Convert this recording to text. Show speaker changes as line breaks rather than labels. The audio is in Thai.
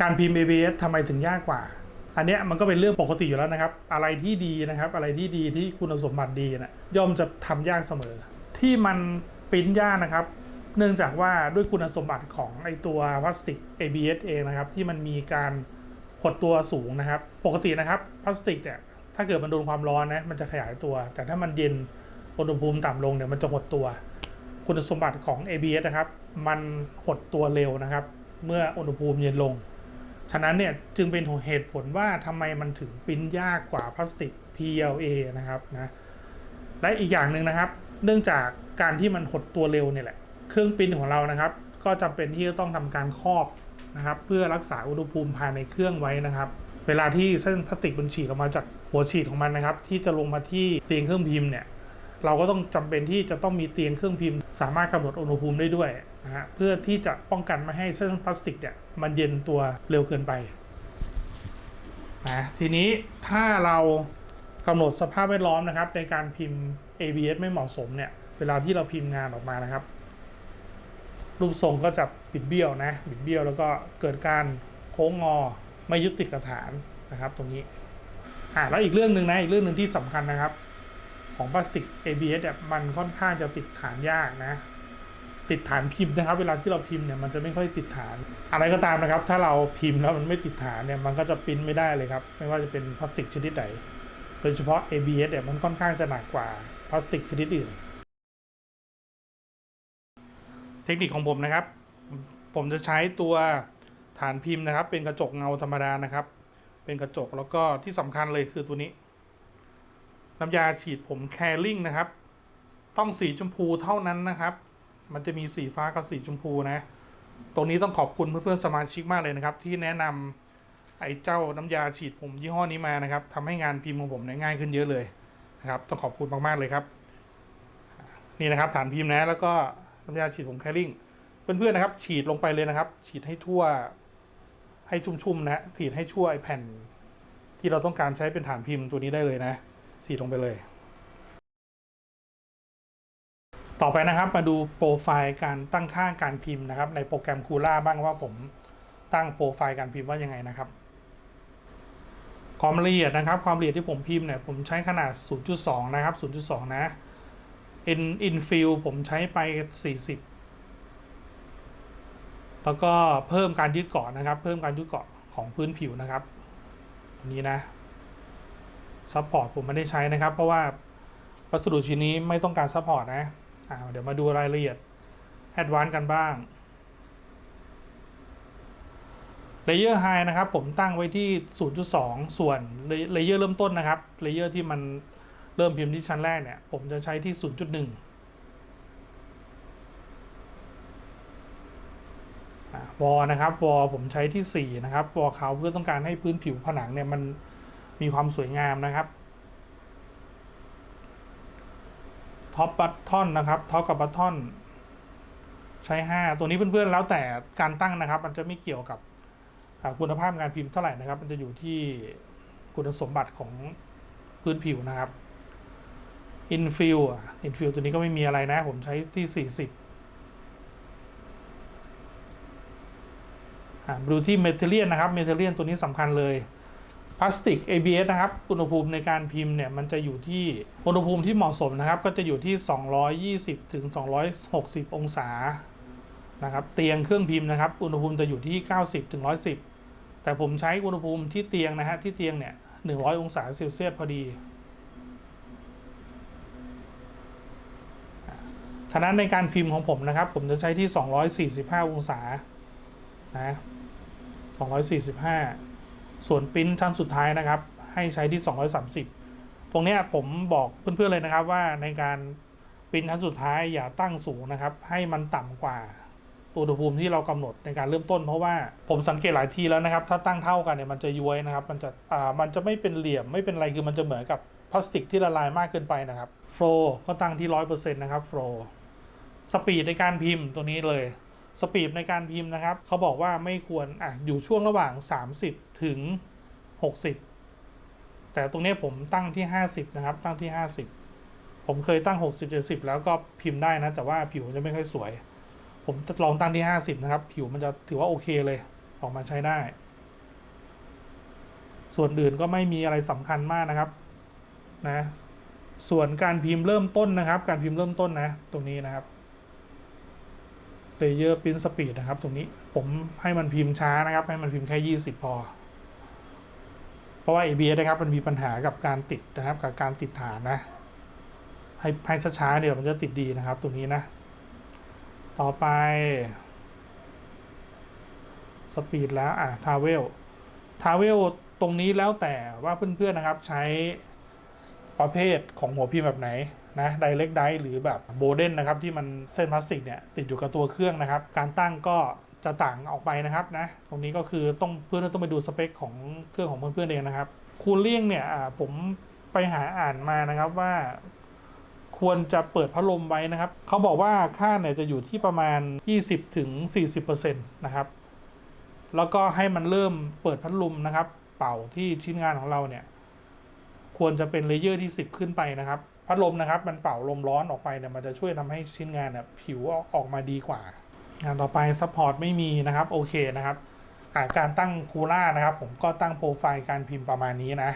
การพิมพ์ ABS ทำไมถึงยากกว่า อันเนี้ยมันก็เป็นเรื่องปกติอยู่แล้วนะครับ อะไรที่ดีนะครับ อะไรที่ดีที่คุณสมบัติดีนะย่อมจะทำยากเสมอ ที่มันปริ้นยากนะครับ เนื่องจากว่าด้วยคุณสมบัติของไอตัวพลาสติก ABS เองนะครับ ที่มันมีการหดตัวสูงนะครับ ปกตินะครับพลาสติกเนี่ยถ้าเกิดมันโดนความร้อนนะมันจะขยายตัว แต่ถ้ามันเย็นอุณหภูมิต่ำลงเนี่ยมันจะหดตัว คุณสมบัติของ ABS นะครับ มันหดตัวเร็วนะครับ เมื่ออุณหภูมิเย็นลง ฉะนั้นเนี่ยจึงเป็นเหตุผลว่าทำไมมันถึงปิ้นยากกว่าพลาสติก PLA นะครับนะและอีกอย่างหนึ่งนะครับ เนื่องจากการที่มันหดตัวเร็วเนี่ยแหละ เครื่องปิ้นของเรานะครับ ก็จำเป็นที่จะต้องทำการครอบนะครับ เพื่อรักษาอุณหภูมิภายในเครื่องไว้นะครับ เวลาที่เส้นพลาสติกมันฉีดออกมาจากหัวฉีดของมันนะครับ ที่จะลงมาที่เตียงเครื่องพิมพ์เนี่ยเราก็ต้องจำเป็นที่จะต้องมีเตียงเครื่องพิมพ์ สามารถกำหนดอุณหภูมิได้ด้วย นะฮะเพื่อที่จะป้องกันไม่ให้เส้นพลาสติกเนี่ยมันเย็นตัวเร็วเกินไปนะทีนี้ถ้าเรากำหนดสภาพแวดล้อมนะครับ ในการพิมพ์ ABS ไม่เหมาะสมเนี่ยเวลาที่เราพิมพ์งานออกมานะครับ รูปทรงก็จะบิดเบี้ยวนะบิดเบี้ยวแล้วก็เกิดการโค้งงอไม่ยึดติดกับฐานนะครับ ตรงนี้อ่าแล้วอีกเรื่องหนึ่งนะอีกเรื่องหนึ่งที่สำคัญนะครับ ของพลาสติก ABS เนี่ยมันค่อนข้างจะติดฐานยากนะ ติดฐานพิมพ์นะครับ เวลาที่เราพิมพ์เนี่ยมันจะไม่ค่อยติดฐาน อะไรก็ตามนะครับ ถ้าเราพิมพ์แล้วมันไม่ติดฐานเนี่ยมันก็จะปริ้นไม่ได้เลยครับ ไม่ว่าจะเป็นพลาสติกชนิดไหนโดยเฉพาะ ABS เนี่ยมันค่อนข้างจะหนักกว่าพลาสติกชนิดอื่น เทคนิคของผมนะครับ ผมจะใช้ตัวฐานพิมพ์นะครับ เป็นกระจกเงาธรรมดานะครับ เป็นกระจกแล้วก็ที่สำคัญเลยคือตัวนี้ น้ำยาฉีดผมแคริ่งนะครับ ต้องสีชมพูเท่านั้นนะครับ มันจะมีสีฟ้ากับสีชมพูนะ ตรงนี้ต้องขอบคุณเพื่อนๆสมาชิกมากเลยนะครับ ที่แนะนำไอ้เจ้าน้ำยาฉีดผมยี่ห้อนี้มานะครับทำให้งานพิมพ์ของผมเนี่ยง่ายขึ้นเยอะเลยนะครับ ต้องขอบคุณมากๆเลยครับ นี่นะครับฐานพิมพ์นะ แล้วก็น้ำยาฉีดผมแคริ่งเพื่อนๆนะครับ ฉีดลงไปเลยนะครับ ฉีดให้ทั่วให้ชุ่มๆนะฉีดให้ชั่วไอ้แผ่น ที่เราต้องการใช้เป็นฐานพิมพ์ตัวนี้ได้เลยนะฉีดลงไปเลย ต่อไปนะครับมาดูโปรไฟล์การตั้งค่าการพิมพ์นะครับ ในโปรแกรมคูล่าบ้างว่าผมตั้งโปรไฟล์การพิมพ์ว่ายังไงนะครับ ความละเอียดนะครับความละเอียดที่ผมพิมพ์เนี่ยผมใช้ขนาด 0.2 นะครับ 0.2 นะ in infill ผมใช้ไป 40 แล้วก็เพิ่มการยืดเกาะนะครับ เพิ่มการยืดเกาะของพื้นผิวนะครับนนี้นะซัพพอร์ตผมไม่ได้ใช้นะครับ เพราะว่าวัสดุชิ้นนี้ไม่ต้องการซัพพอร์ตนะ อ่าเดี๋ยวมาดูรายละเอียดแอดวานซ์กันบ้างเลเยอร์ไฮนะครับผมตั้งไว้ที่ 0.2 ส่วนเลเยอร์เริ่มต้นนะครับเลเยอร์ที่มันเริ่มพิมพ์ที่ชั้นแรกเนี่ย ผมจะใช้ที่ 0.1วอนะครับวอผมใช้ที่ 4 นะครับวอเขาเพื่อต้องการให้พื้นผิวผนังเนี่ยมันมีความสวยงามนะครับ ท็อปบัตทอนนะครับท็อปกับบัตทอนใช้ 5 ตัวนี้เพื่อนๆแล้วแต่การตั้งนะครับ มันจะไม่เกี่ยวกับคุณภาพงานพิมพ์เท่าไหร่นะครับ มันจะอยู่ที่คุณสมบัติของพื้นผิวนะครับ infill infill ตัวนี้ก็ไม่มีอะไรนะ ผมใช้ที่ 40ดูที่เมทัลเลียนนะครับเมทัลเลียนตัวนี้สำคัญเลย พลาสติก ABS นะครับ อุณหภูมิในการพิมพ์เนี่ยมันจะอยู่ที่อุณหภูมิที่เหมาะสมนะครับ ก็จะอยู่ที่ 220ถึง260 องศานะครับ เตียงเครื่องพิมพ์นะครับ อุณหภูมิจะอยู่ที่ 90ถึง110 แต่ผมใช้อุณหภูมิที่เตียงนะฮะที่เตียงเนี่ย 100 องศาเซลเซียสพอดี ฉะนั้นในการพิมพ์ของผมนะครับ ผมจะใช้ที่ 245 องศานะ245 ส่วนปริ้นชั้นสุดท้ายนะครับ ให้ใช้ที่ 230 ตรงนี้ผมบอกเพื่อนๆเลยนะครับว่าในการปริ้นชั้นสุดท้ายอย่าตั้งสูงนะครับ ให้มันต่ำกว่าอุณหภูมิที่เรากำหนดในการเริ่มต้นเพราะว่าผมสังเกตหลายทีแล้วนะครับ ถ้าตั้งเท่ากันเนี่ยมันจะย้วยนะครับ มันจะอ่ามันจะไม่เป็นเหลี่ยมไม่เป็นอะไรคือมันจะเหมือนกับพลาสติกที่ละลายมากเกินไปนะครับโฟลก็ตั้งที่ร้อยเปอร์เซ็นต์นะครับโฟลสปีดในการพิมพ์ตัวนี้เลย สปีดในการพิมพ์นะครับ เขาบอกว่าไม่ควรอะอยู่ช่วงระหว่าง 30 ถึง 60 แต่ตรงนี้ผมตั้งที่ 50 นะครับ ตั้งที่ 50 ผมเคยตั้ง 60 70 แล้วก็พิมพ์ได้นะ แต่ว่าผิวจะไม่ค่อยสวย ผมลองตั้งที่ 50 นะครับ ผิวมันจะถือว่าโอเคเลย ออกมาใช้ได้ ส่วนอื่นก็ไม่มีอะไรสำคัญมากนะครับ นะ ส่วนการพิมพ์เริ่มต้นนะครับ การพิมพ์เริ่มต้นนะ ตรงนี้นะครับ Layer Print Speed นะครับ ตรงนี้ผมให้มันพิมพ์ช้านะครับ ให้มันพิมพ์แค่ 20 พอ เพราะว่า ABS นะครับ มันมีปัญหากับการติดนะครับ กับการติดฐานนะ ให้ให้ช้าๆเดี๋ยวมันจะติดดีนะครับ ตรงนี้นะ ต่อไปสปีดแล้วอะทาวเวลทาวเวลตรงนี้แล้วแต่ว่าเพื่อนๆนะครับ ใช้ประเภทของหัวพิมพ์แบบไหน นะไดเ c กไดหรือแบบโบเดนนะครับที่มันเส้นพลาสติกเนี่ยติดอยู่กับตัวเครื่องนะครับ การตั้งก็จะต่างออกไปนะครับนะตรงนี้ก็คือต้องเพื่อนๆต้องไปดูสเปคของเครื่องของเพื่อนๆเองนะครับคูลลิ่งเนี่ยผมไปหาอ่านมานะครับว่าควรจะเปิดพัดลมไว้นะครับ เขาบอกว่าค่าเนี่ยจะอยู่ที่ประมาณ 20ถึง40%นะครับ แล้วก็ให้มันเริ่มเปิดพัดลมนะครับ เป่าที่ชิ้นงานของเราเนี่ย ควรจะเป็นเลเยอร์ที่ 10 ขึ้นไปนะครับ พัดลมนะครับ มันเป่าลมร้อนออกไปเนี่ยมันจะช่วยทำให้ชิ้นงานเนี่ยผิวออกมาดีกว่า งานต่อไปซัพพอร์ตไม่มีนะครับโอเคนะครับการตั้งคูล่านะครับ ผมก็ตั้งโปรไฟล์การพิมพ์ประมาณนี้นะ